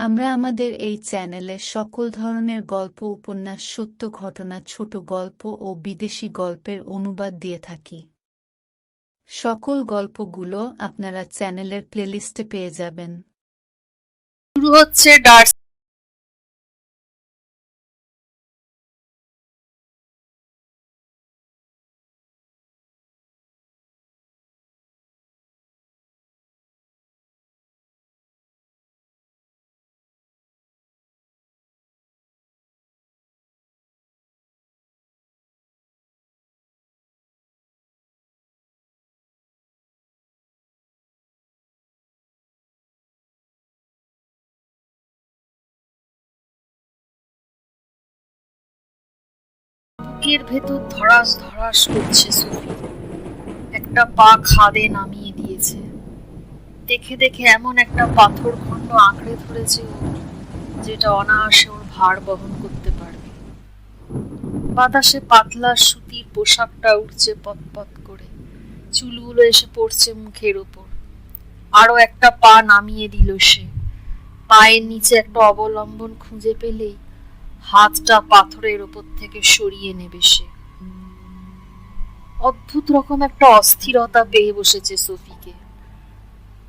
আমরা আমাদের এই চ্যানেলে সকল ধরনের গল্প, উপন্যাস, সত্য ঘটনা, ছোট গল্প ও বিদেশি গল্পের অনুবাদ দিয়ে থাকি। সকল গল্পগুলো আপনারা চ্যানেলের প্লেলিস্টে পেয়ে যাবেন। শুরু হচ্ছে ডার্স বুকের ভেতর ধরাস ধরাস করছে সুফি। একটা পা খাদে নামিয়ে দিয়েছে। দেখে দেখে এমন একটা পাথর খণ্ড আঁকড়ে ধরেছে ও, যেটা অনায়াসে ওর ভার বহন করতে পারবে। বাতাসে পাতলা সুতির পোশাকটা উঠছে পতপত করে। চুলগুলো এসে পড়ছে মুখের ওপর। আরও একটা পা নামিয়ে দিল সে। পায়ের নিচে একটা অবলম্বন খুঁজে পেলেই হাতটা পাথরের ওপর থেকে সরিয়ে নেবে সে। অদ্ভুত রকম একটা অস্থিরতা পেয়ে বসেছে সফিকে।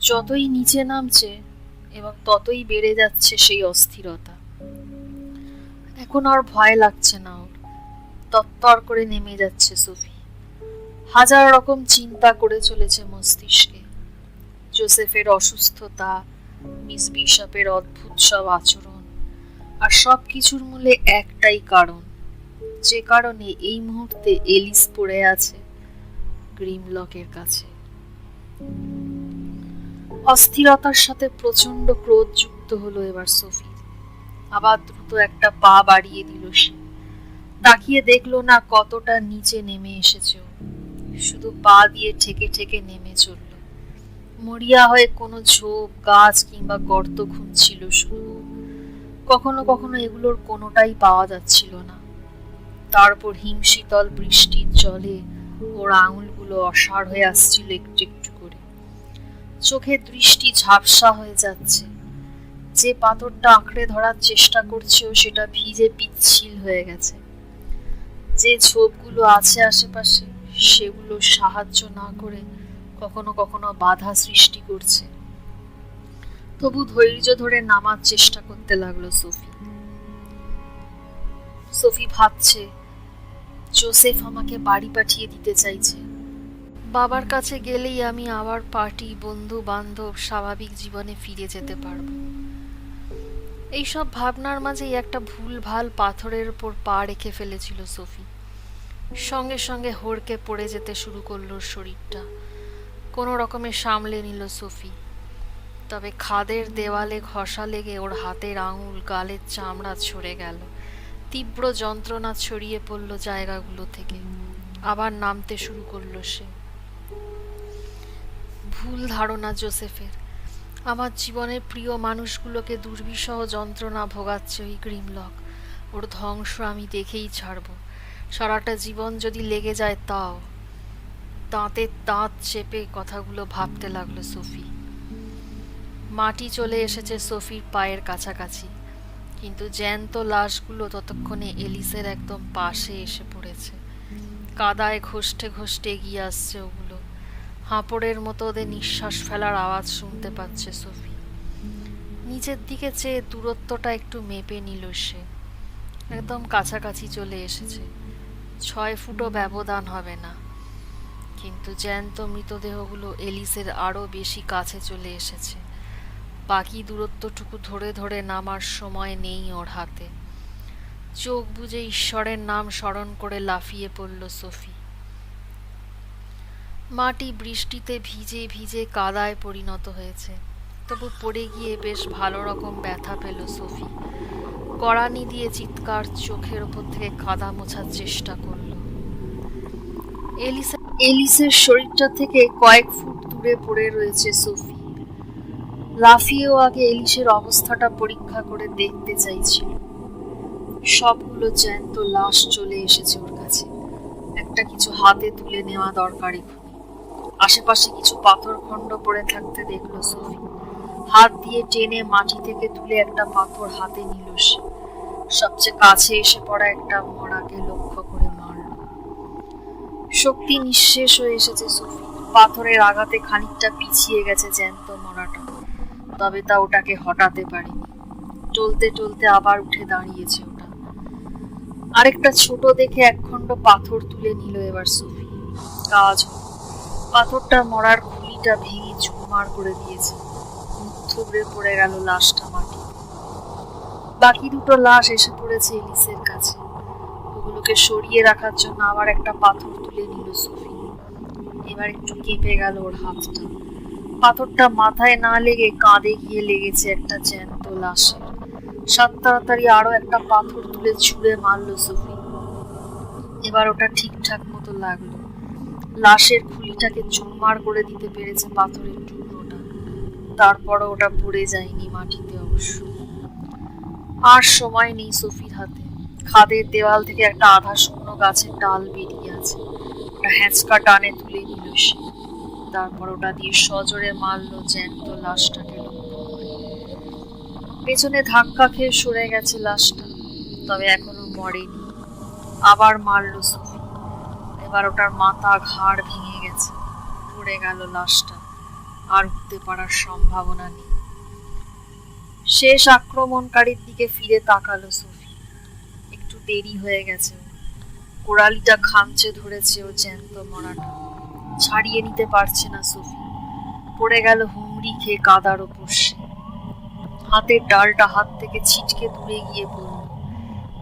যতই নিচে নামছে এবং ততই বেড়ে যাচ্ছে সেই অস্থিরতা। এখন আর ভয় লাগছে না ওর। তত্তর করে নেমে যাচ্ছে সফি। হাজার রকম চিন্তা করে চলেছে মস্তিষ্কে। জোসেফের অসুস্থতা, মিস বিশপের অদ্ভুত সব আচরণ আর সব কিছুর মূলে একটাই কারণ। যে কারণে এই মুহূর্তে এলিস পড়ে আছে গ্রিমলকের কাছে। অস্থিরতার সাথে প্রচণ্ড ক্রোধ যুক্ত হলো এবার সোফির আবার দ্রুত একটা পা বাড়িয়ে দিল সে। তাকিয়ে দেখল না কতটা নিচে নেমে এসেছে শুধু পা দিয়ে ঠেকে ঠেকে নেমে চলল। মরিয়া হয়ে কোনো ঝোপ, গাছ কিংবা গর্ত খুঁজছিল শুধু। কখনো কখনো এগুলোর কোনোটাই পাওয়া যাচ্ছিল না। তারপর হিমশীতল বৃষ্টির জলে ওর আঙুলগুলো অসাড় হয়ে আসছিল একটু একটু করে। চোখের দৃষ্টি ঝাপসা হয়ে যাচ্ছে। যে পাথরটা আঁকড়ে ধরার চেষ্টা করছে সেটা ভিজে পিচ্ছিল হয়ে গেছে। যে ঝোপগুলো আছে আশেপাশে সেগুলো সাহায্য না করে কখনো কখনো বাধা সৃষ্টি করছে। তবু ধৈর্য ধরে নামার চেষ্টা করতে লাগল সোফি। সোফি ভাবছে, জোসেফ আমাকে বাড়ি পাঠিয়ে দিতে চাইছে। বাবার কাছে গেলেই আমি আবার পার্টি বন্ধু বান্ধব স্বাভাবিক জীবনে ফিরে যেতে পারব। এইসব ভাবনার মাঝেই একটা ভুল ভালো পাথরের উপর পা রেখে ফেলেছিল সোফি। সঙ্গে সঙ্গে হড়কে পড়ে যেতে শুরু করল শরীরটা। কোনো রকমে সামলে নিল সোফি। তবে খাদের দেওয়ালে ঘষা লেগে ওর হাতের আঙুল, গালের চামড়া ছড়ে গেল। তীব্র যন্ত্রণা ছড়িয়ে পড়ল জায়গাগুলো থেকে। আবার নামতে শুরু করল সে। ভুল ধারণা, জোসেফের। আমার জীবনের প্রিয় মানুষগুলোকে দুর্বিষহ যন্ত্রণা ভোগাচ্ছে ওই গ্রিমলক। ওর ধ্বংস আমি দেখেই ছাড়ব। সারাটা জীবন যদি লেগে যায় তাও। দাঁতের দাঁত চেপে কথাগুলো ভাবতে লাগল সোফি। মাটি চলে এসেছে সোফির পায়ের কাছাকাছি। কিন্তু জ্যান্ত লাশগুলো ততক্ষণে এলিসের একদম পাশে এসে পড়েছে। কাদায় ঘষ্টে ঘষ্টে এগিয়ে আসছে ওগুলো। হাঁপড়ের মতো ওদের নিঃশ্বাস ফেলার আওয়াজ শুনতে পাচ্ছে সোফি। নিচের দিকে চেয়ে দূরত্বটা একটু মেপে নিল সে। একদম কাছাকাছি চলে এসেছে। ছয় ফুটও ব্যবধান হবে না। কিন্তু জ্যান্ত মৃতদেহগুলো এলিসের আরও বেশি কাছে চলে এসেছে। বাকি দূরত্বটুকু ধরে ধরে নামার সময় নেই ওর হাতে। চোখ বুজে ঈশ্বরের নাম স্মরণ করে লাফিয়ে পড়ল সোফি। মাটি বৃষ্টিতে ভিজে ভিজে কাদায় পরিণত হয়েছে। তবু পড়ে গিয়ে বেশ ভালো রকম ব্যথা পেল সোফি। কড়ানি দিয়ে চিৎকার চোখের ওপর থেকে কাদা মোছার চেষ্টা করল। এলিসা এলিসের শরীরটা থেকে কয়েক ফুট দূরে পড়ে রয়েছে সোফি। লাফিয়েও আগে এলিশের অবস্থাটা পরীক্ষা করে দেখতে চাইছিল। সবগুলো জ্যান্ত লাশ চলে এসেছে ওর কাছে। একটা কিছু হাতে তুলে নেওয়া দরকার আশেপাশে কিছু পাথর খণ্ড পড়ে থাকতে দেখল সোফি। হাত দিয়ে টেনে মাটি থেকে তুলে একটা পাথর হাতে নিল সে। সবচেয়ে কাছে এসে পড়া একটা মরাকে লক্ষ্য করে মারল। শক্তি নিঃশেষ হয়ে এসেছে সুফি। পাথরের আঘাতে খানিকটা পিছিয়ে গেছে জ্যান্ত মরাটা। তবে তা ওটাকে হটাতে পারেনি। টলতে টলতে আবার উঠে দাঁড়িয়েছে ওটা। আরেকটা ছোট দেখে একখণ্ড পাথর তুলে নিল এবার সুফি। কাজ হলো। পাথরটা মরার খুলিটা ভেঙে চুরমার করে দিয়েছে। থুবড়ে পড়ে গেল লাশটা মাটি বাকি দুটো লাশ এসে পড়েছে এলিসের কাছে। ওগুলোকে সরিয়ে রাখার জন্য আবার একটা পাথর তুলে নিল সুফি। এবার একটু কেঁপে গেল ওর হাতটা। পাথরটা মাথায় না লেগে কাঁধে গিয়ে লেগেছে একটা জ্যান্ত লাশের সাত তাড়াতাড়ি আরও একটা পাথর তুলে ছুঁড়ে মারলো সুফি। এবার ওটা ঠিকঠাক মতো লাগল। লাশের খুলিটাকে চুরমার করে দিতে পেরেছে পাথরের টুকরোটা। তারপরও ওটা পড়ে যায়নি মাটিতে অবশ্য। আর সময় নেই সফির হাতে। খাদের দেওয়াল থেকে একটা আধা শূন্য গাছের ডাল বেরিয়ে আছে। ওটা হ্যাঁচকা টানে তুলে নিল সে। তারপর ওটা দিয়ে সজোরে মারলো জ্যান্ত লাশটাকে। পেছনে ধাক্কা খেয়ে সরে গেছে লাশটা, তবে এখনও মরেনি। আবার মারলো সফি এবার ওটার মাথা ঘাড় ভেঙে গেছে। পড়ে গেল লাশটা। আর উঠতে পারার সম্ভাবনা নেই। শেষ আক্রমণকারীর দিকে ফিরে তাকালো সফি। একটু দেরি হয়ে গেছে। কোড়ালিটা খামচে ধরেছে ও জ্যান্ত মরাটা। ছাড়িয়ে নিতে পারছে না সফি। পড়ে গেল হুমড়ি খেয়ে কাদার ওপর সে। হাতের ডালটা হাত থেকে ছিটকে দূরে গিয়ে পড়ল।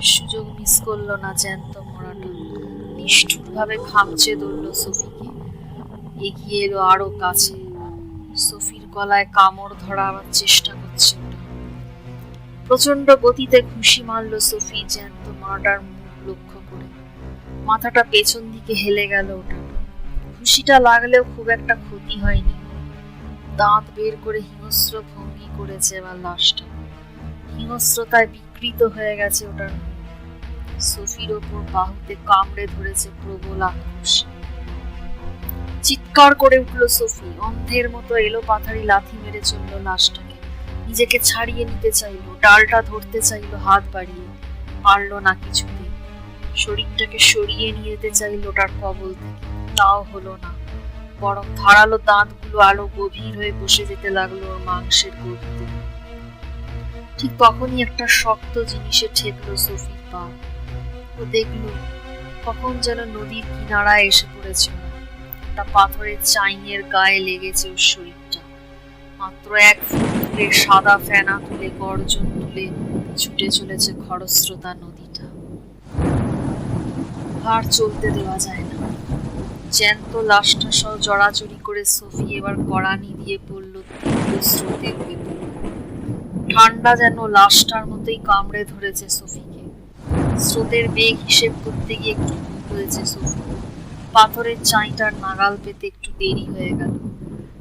সুযোগ মিস করল না জ্যান্ত মরাটা। নিষ্ঠুরভাবে খামচে ধরল সফিকে। এগিয়ে এলো আরও কাছে। সফির গলায় কামড় ধরাবার চেষ্টা করছে প্রচণ্ড গতিতে ঘুষি মারল সফি জ্যান্ত মার্ডার মুখ লক্ষ্য করে। মাথাটা পেছন দিকে হেলে গেল ওটা। ঘুষিটা লাগলেও খুব একটা ক্ষতি হয়নি। দাঁত বের করে হিংস্র ভঙ্গি করেছে এবার লাশটা। হিংস্রতায় বিকৃত হয়ে গেছে ওটার সফির ওপর বাহুতে কামড়ে ধরেছে প্রবল আক্রোশ। চিৎকার করে উঠল সফি। অন্ধের মতো এলো পাথারি লাথি মেরে চলল লাশটাকে। নিজেকে ছাড়িয়ে নিতে চাইলো, ডালটা ধরতে চাইলো, হাত বাড়িয়ে। পারল না কিছুতে শরীরটাকে সরিয়ে নিয়ে যেতে চাইলো ওটার কবল থেকে। তাও হলো না। বরং ধারালো দাঁতগুলো আলো গভীর হয়ে বসে যেতে লাগল ওর মাংসের গভীরে ঠিক তখনই একটা শক্ত জিনিসে ঠেকলো সফির পা। ও দেখল, কখন যেন নদীর কিনারায় এসে পড়েছে। একটা পাথরের চাইনের গায়ে লেগেছে ওর শরীরটা। মাত্র এক ফুট সাদা ফেনা তুলে, গর্জন তুলে ছুটে চলেছে খরস্রোতা নদীটা। আর চলতে দেওয়া যায়। জ্যান্ত লাশটা সহ জড়াজড়ি করে সফি এবার কড়ানি দিয়ে পড়ল স্রোতের ভেতর ঠান্ডা যেন লাশটার মতোই কামড়ে ধরেছে সফিকে। স্রোতের বেগ হিসেব করতে গিয়ে একটু হয়েছে সফি। পাথরের চাইটার নাগাল পেতে একটু দেরি হয়ে গেল।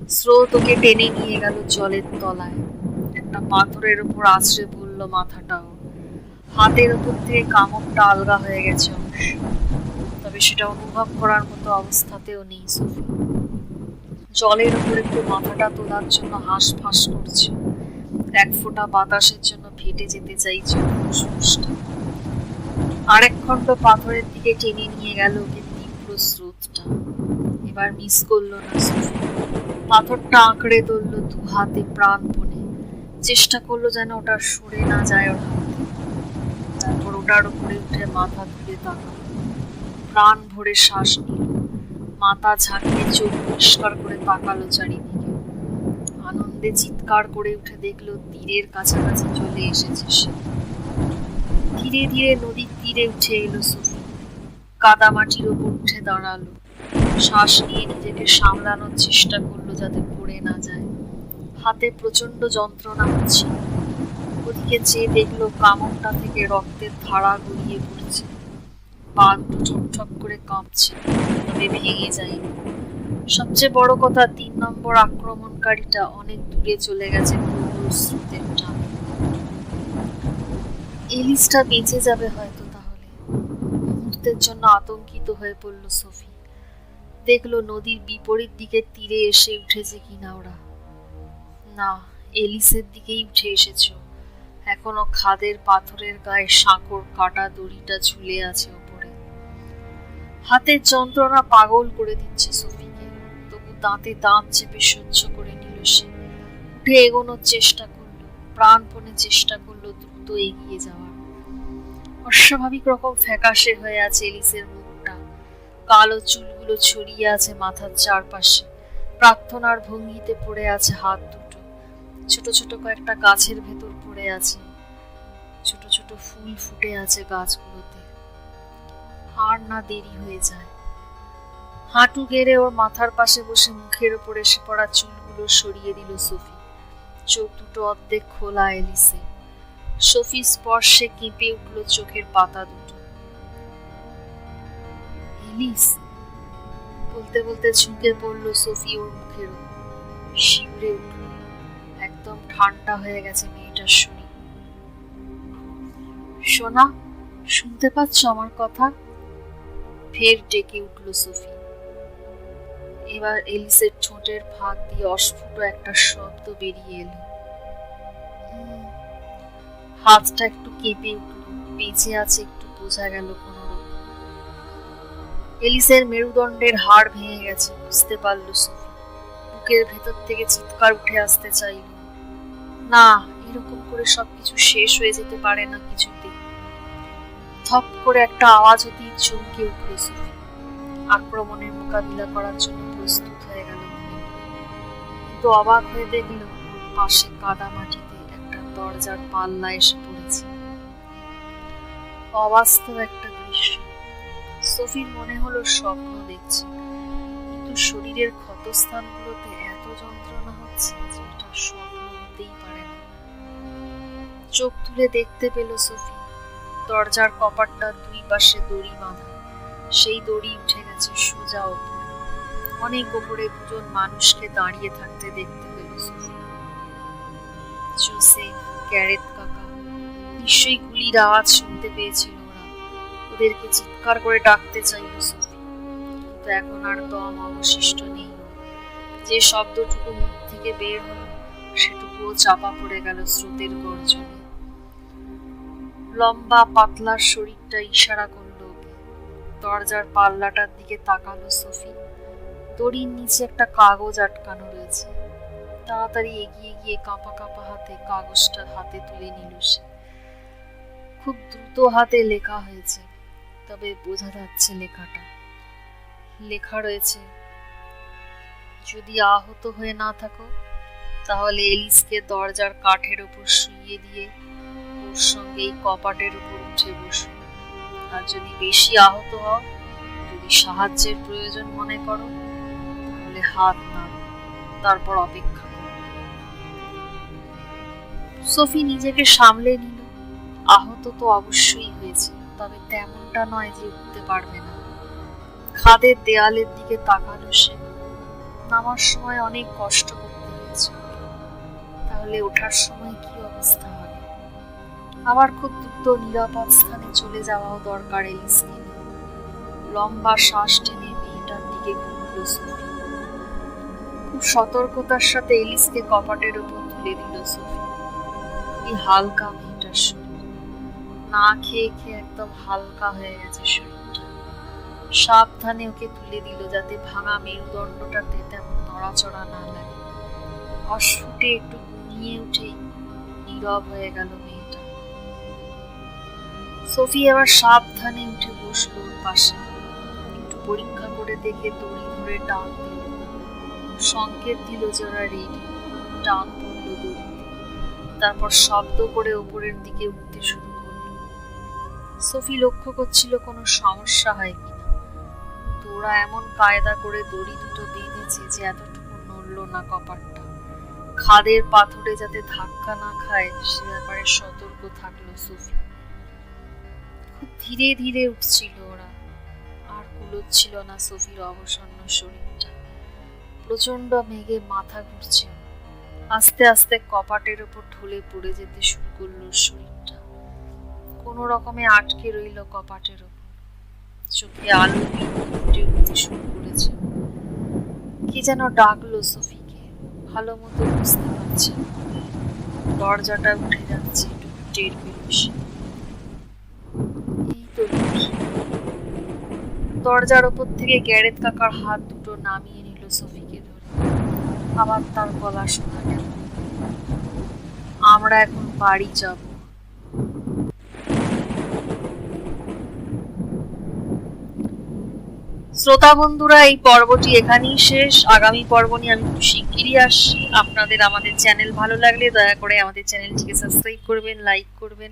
স্রোত ওকে টেনে নিয়ে গেল জলের তলায়। একটা পাথরের উপর আছড়ে পড়ল মাথাটাও। হাতের উপর থেকে কামড়টা আলগা হয়ে গেছে অবশ্য। তবে সেটা অনুভব করার মতো অবস্থাতেও নেই জলের উপর একটু মাথাটা তোলার জন্য হাঁস ফাঁস করছে। এক ফোঁটা বাতাসের জন্য ফেটে যেতে চাইছে ফুসফুসটা আরেক খণ্ড পাথরের দিকে টেনে নিয়ে গেল ওকে তীব্র স্রোতটা। এবার মিস করল না পাথরটা আঁকড়ে ধরলো দু হাতে প্রাণ প্রাণপণে। চেষ্টা করল যেন ওটা সরে না যায় ওর তারপর ওটার উপরে উঠে মাথা তুলে তাকালো। প্রাণ ভরে শ্বাস নিল। মাথা ঝাঁকিয়ে চোখ পরিষ্কার করে তাকালো চারিদিকে। আনন্দে চিৎকার করে উঠে দেখল তীরের কাছাকাছি চলে এসেছে সে। ধীরে ধীরে নদীর তীরে উঠে এলো সুফি। কাদামাটির ওপর উঠে দাঁড়াল। শ্বাস নিয়ে নিজেকে সামলানোর চেষ্টা করল যাতে পড়ে না যায়। হাতে প্রচণ্ড যন্ত্রণা হচ্ছে ওদিকে চেয়ে দেখল কামড়টা থেকে রক্তের ধারা গড়িয়ে পড়ছে। পা ঠকঠক করে কাঁপছে। তবে ভেঙে যায়নি সবচেয়ে বড় কথা, তিন নম্বর আক্রমণকারীটা অনেক দূরে চলে গেছে প্রবল স্রোতের টানে। এলিসটা বেঁচে যাবে হয়তো তাহলে। মুহূর্তের জন্য আতঙ্কিত হয়ে পড়ল সোফি। দেখল নদীর বিপরীত দিকে তীরে এসে উঠেছে কিনা ওরা। না, এলিসের দিকেই উঠে এসেছ। এখনও খাদের পাথরের গায়ে সাঁকর কাটা দড়িটা ঝুলে আছে হাতের যন্ত্রণা পাগল করে দিচ্ছে সোফিকে। তবু দাঁতে দাঁত চেপে সহ্য করে নিল সে। উঠে এগোনোর চেষ্টা করল, প্রাণপণে চেষ্টা করল দ্রুত এগিয়ে যাওয়ার। অস্বাভাবিক রকম ফ্যাকাশে হয়ে আছে এলিসের মুখটা। কালো চুলগুলো ছড়িয়ে আছে মাথার চারপাশে। প্রার্থনার ভঙ্গিতে পড়ে আছে হাত দুটো। ছোট ছোট কয়েকটা গাছের ভেতর পড়ে আছে। ছোট ছোট ফুল ফুটে আছে গাছগুলোতে। আর না দেরি হয়ে যায়। হাঁটু গেড়ে ওর মাথার পাশে বসে মুখের ওপর এসে পড়া চুলগুলো সরিয়ে দিল সোফি। চোখ দুটো অর্ধেক খোলা এলিসে। সোফি স্পর্শে কেঁপে উঠল চোখের পাতা দুটো। এলিস? বলতে বলতে ঝুঁকে পড়ল সোফি ওর মুখের শিউরে উঠল। একদম ঠান্ডা হয়ে গেছে মেয়েটার শরীর। সোনা, শুনতে পাচ্ছ আমার কথা? ফের ডেকে উঠল সোফি। এবার এলিসের ঠোঁটের ফাঁক দিয়ে অস্ফুট একটা শব্দ বেরিয়ে এলো। হাতটা একটু কেঁপে উঠল, বেঁচে আছে একটু বোঝা গেল কোনো এলিসের মেরুদণ্ডের হাড় ভেঙে গেছে, বুঝতে পারল সোফি। বুকের ভেতর থেকে চিৎকার উঠে আসতে চাইল। না, এরকম করে সবকিছু শেষ হয়ে যেতে পারে না কিছুতে থপ করে একটা আওয়াজ হতেই চমকে উঠল সুফি। আক্রমণের মোকাবিলা করার জন্য প্রস্তুত হয়ে গেল কিন্তু অবাক হয়ে দেখল, পাশে কাদা মাটিতে একটা দরজার পাল্লা এসে পড়েছে। অবাস্তব একটা দৃশ্য। সোফির মনে হলো স্বপ্ন দেখছে। কিন্তু শরীরের ক্ষতস্থানগুলোতে এত যন্ত্রণা হচ্ছে যে এটা স্বপ্ন হতেই পারে না। চোখ তুলে দেখতে পেল সোফি। দরজার কপাটটা দুই পাশে দড়ি বাঁধা। সেই দড়ি উঠে গেছে সোজা ওপরে। অনেক ওপরে দুজন মানুষকে দাঁড়িয়ে থাকতে দেখতে পেল জোসেফ, ক্যারেট কাকা, নিশ্চয়ই গুলির আওয়াজ শুনতে পেয়েছিল ওরা। ওদেরকে চিৎকার করে ডাকতে চাইল সোফি কিন্তু এখন আর দম অবশিষ্ট নেই। যে শব্দটুকু মুখ থেকে বের হলো, সেটুকুও চাপা পড়ে গেল স্রোতের গর্জনে। লম্বা পাতলার শরীরটা ইশারা করল। দরজার পাল্লাটার দিকে তাকালো সোফি। দড়ির নিচে একটা কাগজ আটকানো রয়েছে। তাড়াতাড়ি এগিয়ে গিয়ে কাঁপা কাঁপা হাতে কাগজটা হাতে তুলে নিল সে। খুব দ্রুত হাতে লেখা হয়েছে, তবে বোঝা যাচ্ছে লেখাটা। লেখা রয়েছে, যদি আহত হয়ে না থাকো, তাহলে এলিসকে দরজার কাঠের উপর শুইয়ে দিয়ে ওর সঙ্গে এই কপাটের উপর উঠে বসো। আর যদি বেশি আহত হও, যদি সাহায্যের প্রয়োজন মনে করো, তাহলে হাত নাড়ো, তারপর অপেক্ষা করো। সোফি নিজেকে সামলে নিল। আহত তো অবশ্যই হয়েছে, তবে তেমনটা নয় যে উঠতে পারবে না। খাদের দেয়ালের দিকে তাকালো সে। নামার সময় অনেক কষ্ট করতে হয়েছে। তাহলে ওঠার সময় কি অবস্থা হবে? আবার খুব দ্রুত নিরাপদ স্থানে চলে যাওয়াও দরকার এলিসকে। লম্বা শ্বাস টেনে মেয়েটার দিকে ঘুরল সুফি। খুব সতর্কতার সাথে এলিসকে কপাটের উপর তুলে দিল সুফি। এই হালকা মেয়েটার শরীর। না খেয়ে খেয়ে একদম হালকা হয়ে গেছে শরীরটা। সাবধানে ওকে তুলে দিল যাতে ভাঙা মেরুদণ্ডটাতে তেমন নড়াচড়া না লাগে। অস্ফুটে একটু ঘুমিয়ে উঠেই নীরব হয়ে গেল মেয়েটা। সোফি আবার সাবধানে উঠে বসল পাশে। একটু পরীক্ষা করে দেখে দড়ি ধরে টান দিল। সংকেত দিল যে ওরা রেডি টান পড়ল দড়িতে। তারপর শব্দ করে ওপরের দিকে উঠতে শুরু করল। সোফি লক্ষ্য করছিল কোনো সমস্যা হয় কিনা। তোরা এমন কায়দা করে দড়ি দুটো বেঁধেছে যে এতটুকু নড়লো না কপারটা খাদের পাথরে যাতে ধাক্কা না খায়, সে ব্যাপারে সতর্ক থাকল সুফি। খুব ধীরে ধীরে উঠছিল ওরা। আর কুলোচ্ছিল না সফির অবসন্ন শরীরটা। প্রচণ্ড মেঘে মাথা ঘুরছে। আস্তে আস্তে কপাটের ওপর ঢলে পড়ে যেতে শুরু করল শরীরটা। কোনো রকমে আটকে রইল কপাটের ওপর। চোখে আলো ফুটে উঠতে শুরু করেছে। কি যেন ডাকলো সফিকে। ভালো মতো বুঝতে পারছে দরজাটা উঠে যাচ্ছে টের পেল দরজার ওপর থেকে গ্যারেত কাকার হাত দুটো নামিয়ে নিল সফিকে ধরে। আবার তার গলা শোনা গেল। আমরা এখন বাড়ি যাব। শ্রোতা বন্ধুরা, এই পর্বটি এখানেই শেষ। আগামী পর্ব নিয়ে আমি খুব শিগগিরই আসছি। আপনাদের আমাদের চ্যানেল ভালো লাগলে দয়া করে আমাদের চ্যানেলটিকে সাবস্ক্রাইব করবেন, লাইক করবেন।